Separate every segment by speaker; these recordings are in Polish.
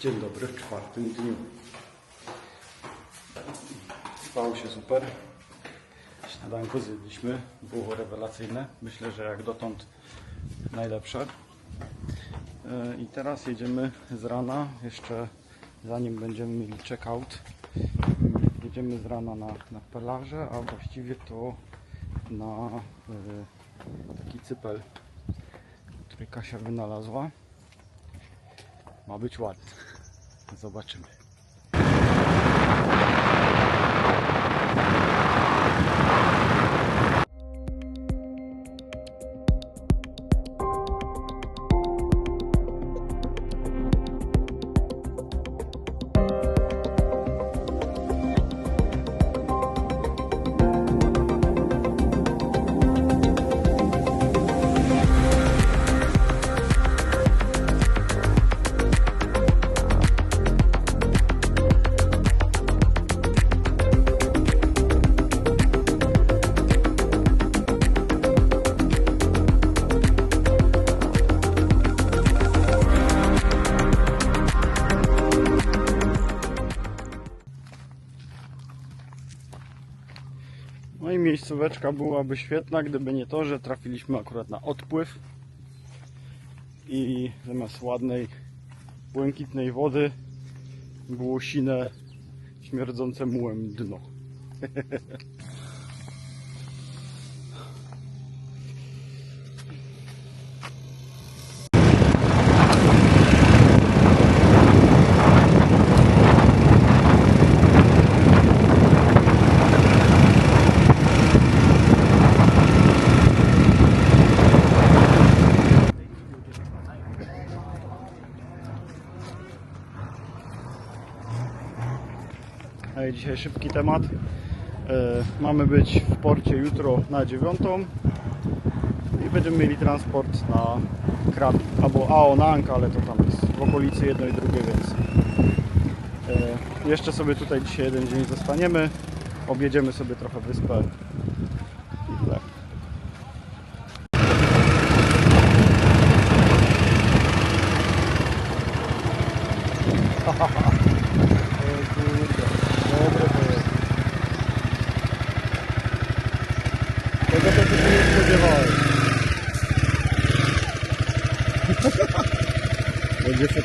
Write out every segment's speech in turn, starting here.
Speaker 1: Dzień dobry w czwartym dniu. Spało się super. Śniadanko zjedliśmy. Było rewelacyjne. Myślę, że jak dotąd najlepsze. E, I teraz jedziemy z rana. Jeszcze zanim będziemy mieli check-out, jedziemy z rana na, na pelażę, a właściwie to na e, taki cypel, który Kasia wynalazła. Ma być ładny. Zobaczymy. Miejscóweczka byłaby świetna, gdyby nie to, że trafiliśmy akurat na odpływ i zamiast ładnej, błękitnej wody było sine, śmierdzące mułem dno. Ej, Dzisiaj szybki temat. E, mamy być w porcie jutro na dziewiątą i będziemy mieli transport na Krabi albo Aonang, ale to tam jest w okolicy jedno i drugie, więc e, jeszcze sobie tutaj dzisiaj jeden dzień zostaniemy. Objedziemy sobie trochę wyspę i tyle. O kurde, dobre to jest. Tego to się nie spodziewałem.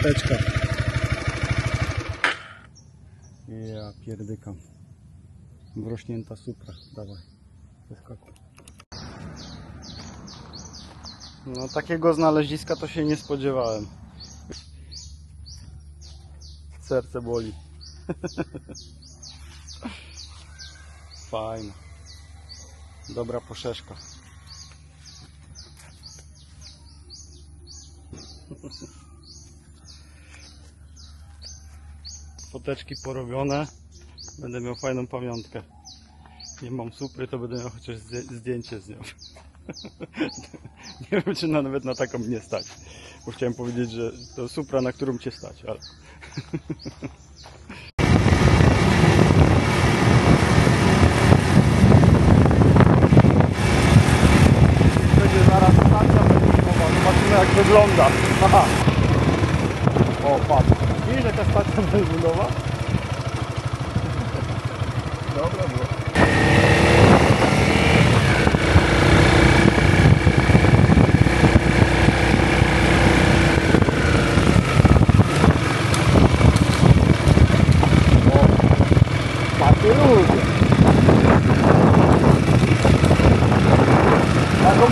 Speaker 1: Foteczka. Ja pierdykam. Wrośnięta supra. Dawaj. Wyskakuj. No takiego znaleziska to się nie spodziewałem. Serce boli. Fajna. Dobra poszeszka. Foteczki porobione. Będę miał fajną pamiątkę. Nie mam supry, to będę miał chociaż zdję- zdjęcie z nią. Nie wiem, czy na, nawet na taką mnie stać. Bo chciałem powiedzieć, że to supra, na którą cię stać, ale... Będzie zaraz stacja. Zobaczymy jak wygląda. Aha. O, patrz. Widzisz jaka stacja benzynowa? Dobra było.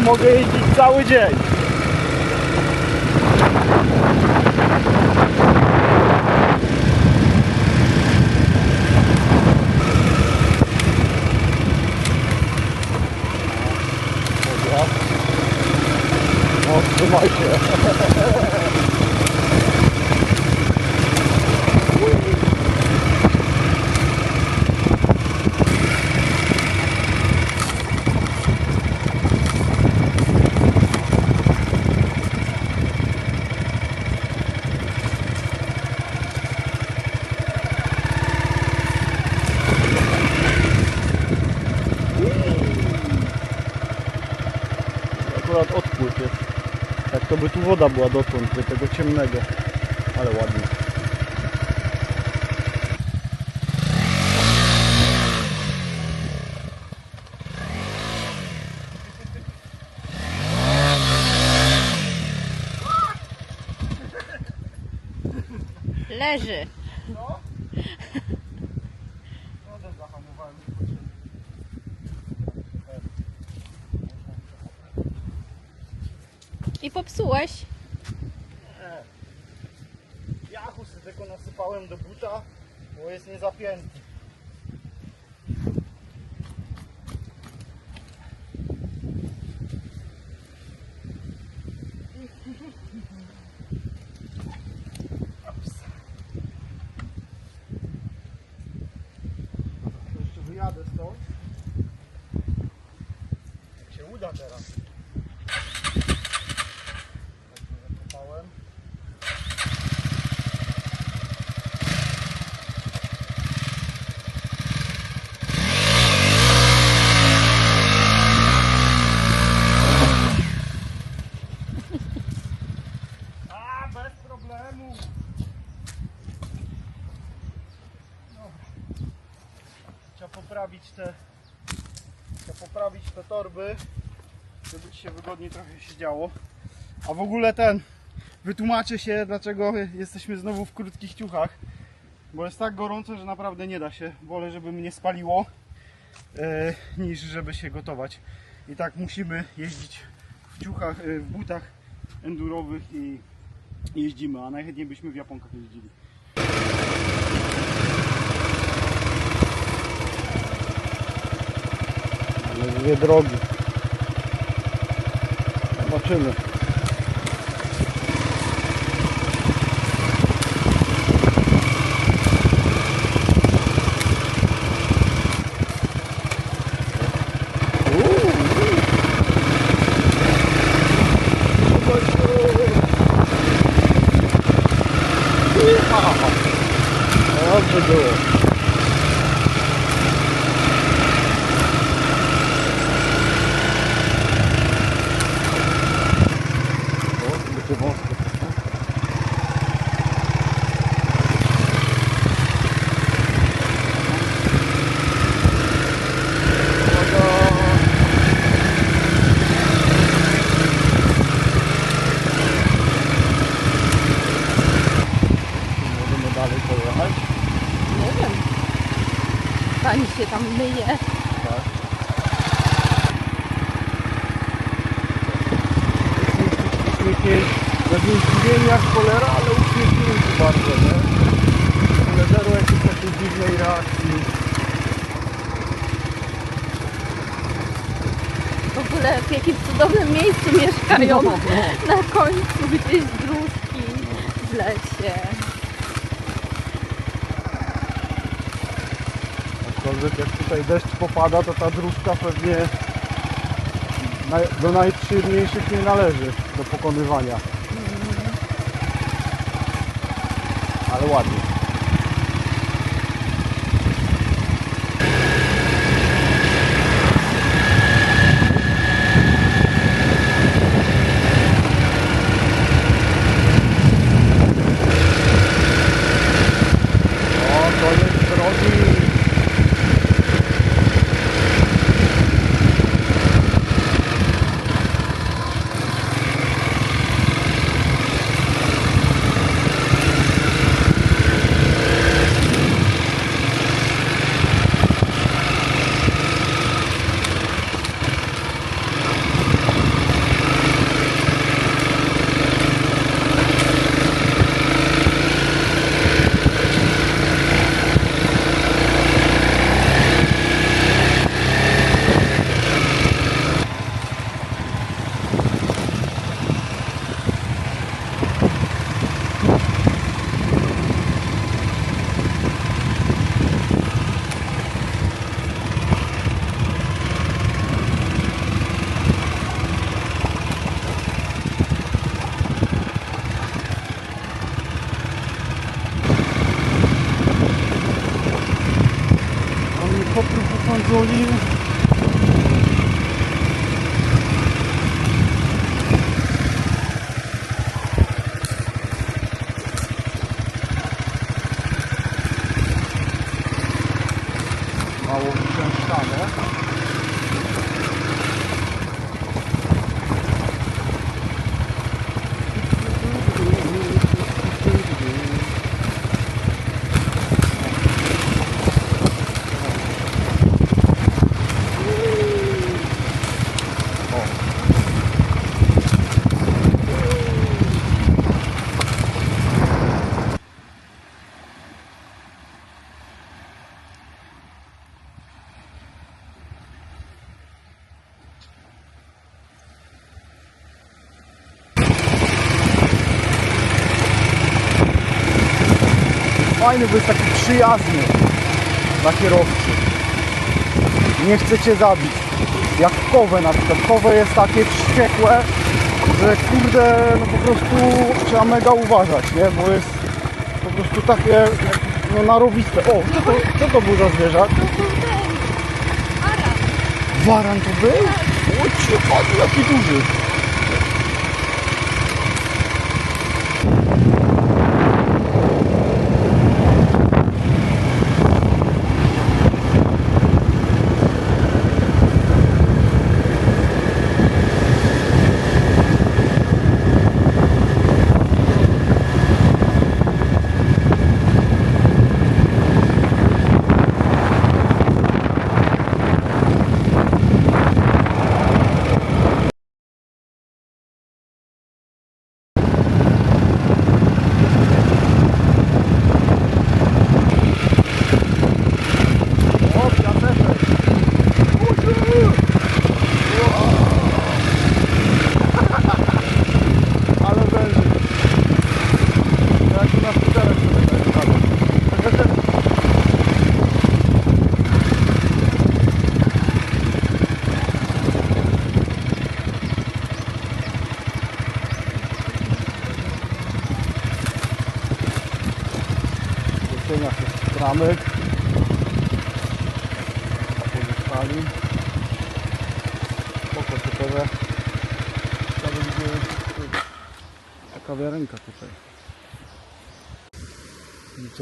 Speaker 1: Mogę jeździć cały dzień. woda była dotąd, do tego ciemnego, ale ładnie.
Speaker 2: Leży. I popsułeś.
Speaker 1: Jachu sobie tylko nasypałem do buta, bo jest niezapięty. Wyjadę stąd. Jak się uda teraz. Tak, zakopałem. A, bez problemu. Dobra. Trzeba poprawić te trzeba poprawić te torby, żeby ci się wygodniej trochę siedziało. A w ogóle ten wytłumaczę się dlaczego jesteśmy znowu w krótkich ciuchach. Bo jest tak gorąco, że naprawdę nie da się. Wolę, żeby mnie spaliło e, niż żeby się gotować. I tak musimy jeździć w ciuchach, e, w butach endurowych i jeździmy, a najchętniej byśmy w Japonkach jeździli. Ale dwie drogi. Zobaczymy. Dobrze było. O, będzie wąsko. Możemy dalej pojechać.
Speaker 2: Nie wiem. Pani się tam myje.
Speaker 1: Tak. Uśmiechnięci, zdziwieni jak cholera, ale uśmiechnięci bardzo, nie? Ale zero jakiejś takiej dziwnej reakcji.
Speaker 2: W ogóle w jakim cudownym miejscu mieszkają. Na końcu gdzieś dróżki w lesie.
Speaker 1: Aczkolwiek jak tutaj deszcz popada, to ta dróżka pewnie do najprzyjemniejszych nie należy do pokonywania. Ale ładnie. Fajny, bo jest taki przyjazny dla kierowcy. Nie chce cię zabić. Jak kowe na przykład. Kowe jest takie wściekłe, że kurde, no po prostu trzeba mega uważać, nie? Bo jest po prostu takie no narowiste. O, co to, co to był za zwierzak? Waran to był? O padł, jaki duży. O, piaseczek. Ale węży. Jak na skuterach sobie tak jadę. W cieniach stramek. Pozostali. Spoko. Ciekawe gdzie ta kawiarenka tutaj.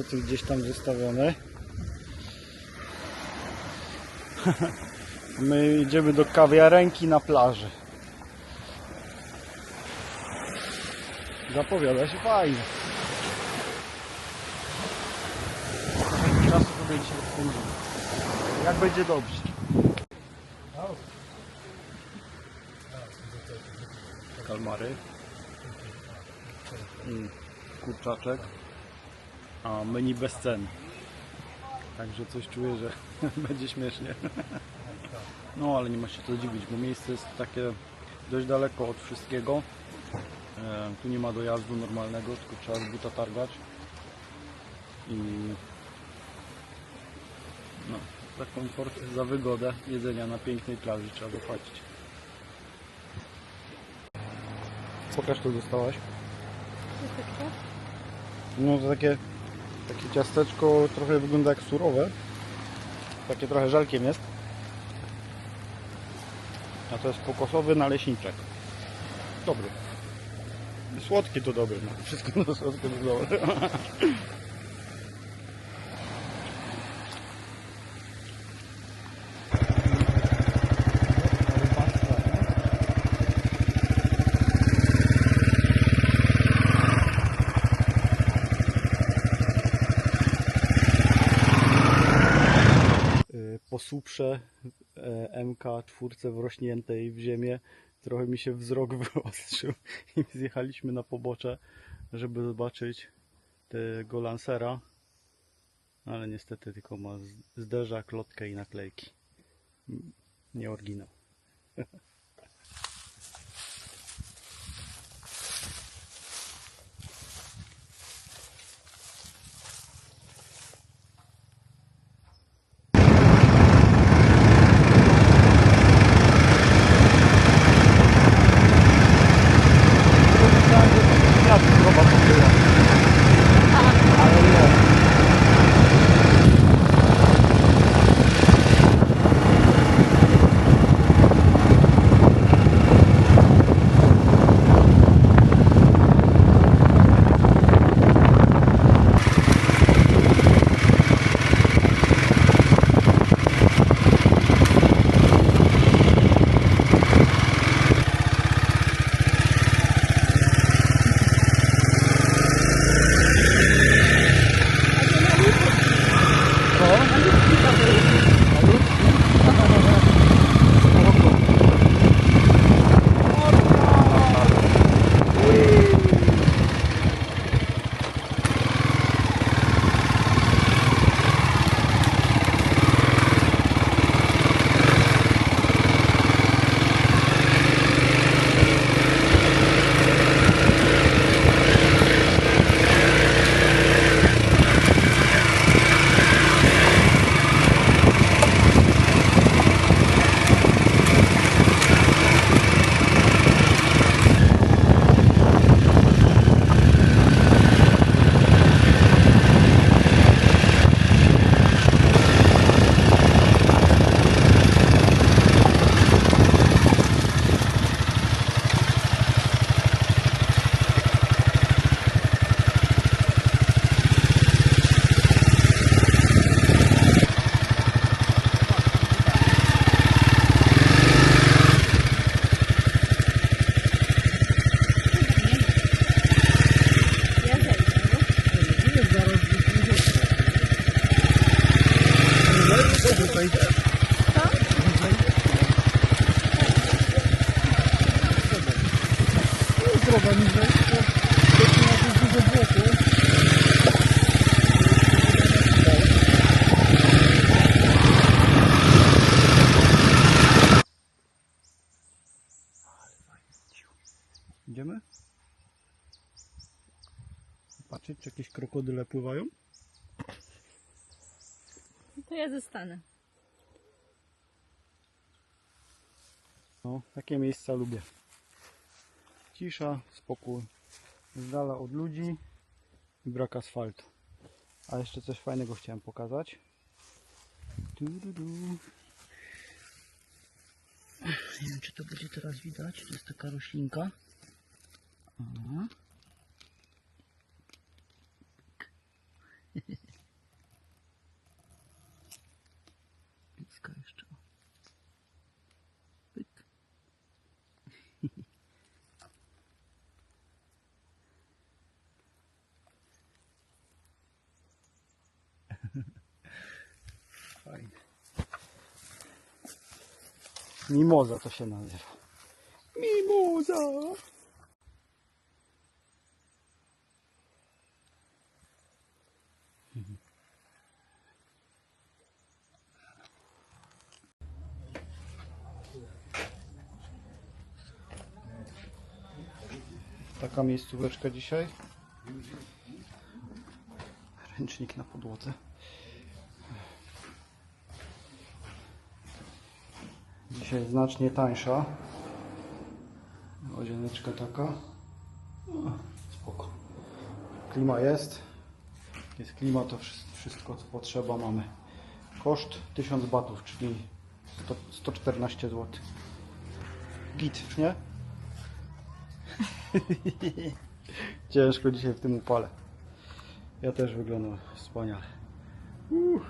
Speaker 1: Tu gdzieś tam zostawione? My idziemy do kawiarenki na plaży. Zapowiada się fajnie. Jak będzie dobrze. Kalmary. Mm, Kurczaczek. A menu bez cen. Także coś czuję, że będzie śmiesznie. No ale nie ma się co dziwić, bo miejsce jest takie dość daleko od wszystkiego. E, tu nie ma dojazdu normalnego, tylko trzeba z buta targać. I no, za komfort, za wygodę jedzenia na pięknej plaży trzeba zapłacić. Pokaż to dostałaś. No to takie, takie ciasteczko trochę wygląda jak surowe. Takie trochę żelkiem jest. A to jest kokosowy naleśniczek. Dobry. Słodki to dobry. No. Wszystko no, słodkie to dobre. E, MK czwórce wrośniętej w ziemię trochę mi się wzrok wyostrzył i zjechaliśmy na pobocze, żeby zobaczyć tego lansera, ale niestety tylko ma z- zderzak, lotkę i naklejki. Nie oryginał. krokodyle pływają?
Speaker 2: To ja zostanę.
Speaker 1: No, takie miejsca lubię. Cisza, spokój. Z dala od ludzi i brak asfaltu. A jeszcze coś fajnego chciałem pokazać. Du, du, du. Nie wiem, czy to będzie teraz widać. To jest taka roślinka. Aha. Blisko jeszcze. Pyk. Fajnie. Mimoza to się nazywa. Mimoza! Taka miejscóweczka dzisiaj. Ręcznik na podłodze. Dzisiaj znacznie tańsza. Łazieneczka taka. No, spoko. Klima jest. Jest klima, to wszy- wszystko co potrzeba mamy. Koszt 1000 batów, czyli 100, 114 zł. Git, nie? Ciężko dzisiaj w tym upale. Ja też wyglądam wspaniale. Uh.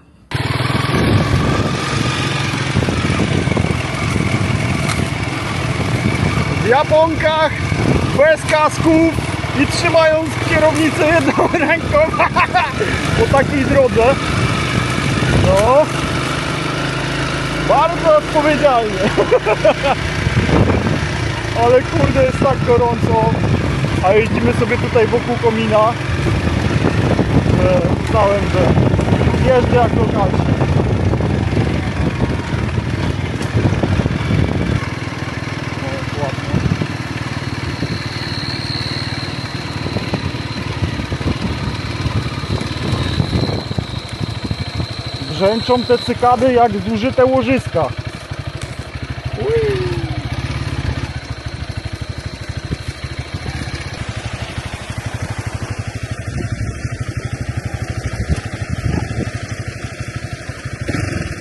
Speaker 1: W japonkach, bez kasków i trzymając kierownicę jedną ręką po takiej drodze. No, bardzo odpowiedzialnie. Ale kurde jest tak gorąco, a jeździmy sobie tutaj wokół komina. że Uznałem, że jeżdżę jak lokalnie. Brzęczą te cykady jak zużyte łożyska. Ui.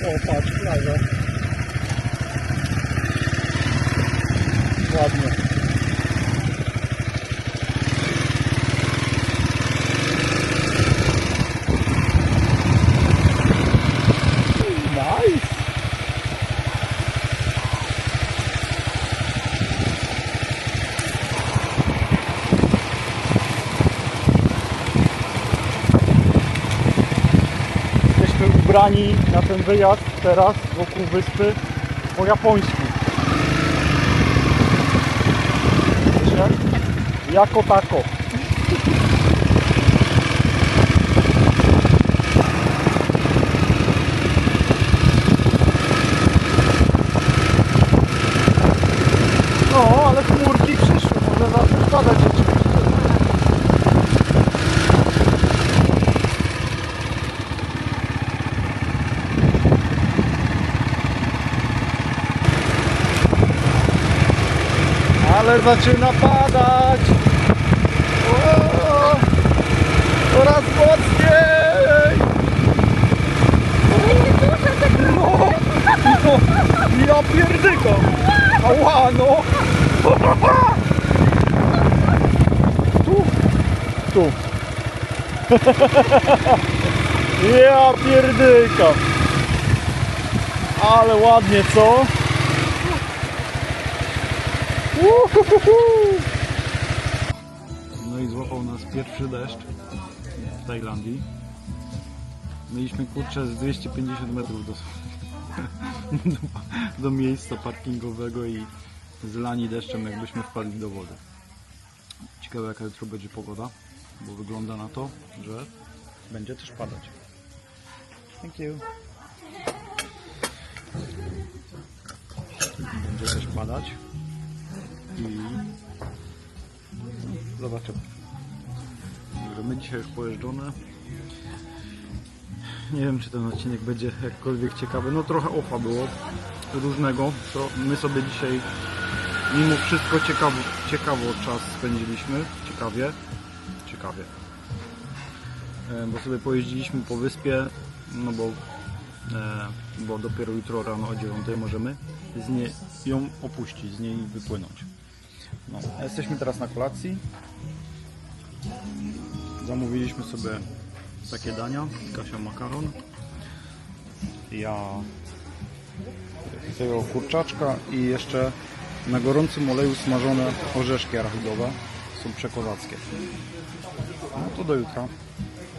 Speaker 1: O, patrz, plaża. Ładnie. Nice. Jesteśmy ubrani na ten wyjazd teraz wokół wyspy po japońsku. Jako tako. Ale zaczyna padać. O, coraz mocniej. No, no, ja pierdyko. Ała, no. Tu, tu. Ja pierdyka. Ale ładnie, co? No i złapał nas pierwszy deszcz w Tajlandii. Mieliśmy kurczę z 250 metrów do, do, do miejsca parkingowego i zlani deszczem jakbyśmy wpadli do wody. Ciekawe jaka jutro będzie pogoda, bo wygląda na to, że będzie też padać. Thank you. Będzie też padać i zobaczymy. Także my dzisiaj już pojeżdżone. Nie wiem, czy ten odcinek będzie jakkolwiek ciekawy. No trochę ofa było różnego. To my sobie dzisiaj mimo wszystko ciekawo, ciekawo czas spędziliśmy. Ciekawie. Ciekawie. E, Bo sobie pojeździliśmy po wyspie, no bo, e, bo dopiero jutro rano o 9 możemy z niej ją opuścić, z niej wypłynąć. No, jesteśmy teraz na kolacji. Zamówiliśmy sobie takie dania. Kasia makaron. Ja tego kurczaczka i jeszcze na gorącym oleju smażone orzeszki arachidowe. Są przekozackie. No to do jutra.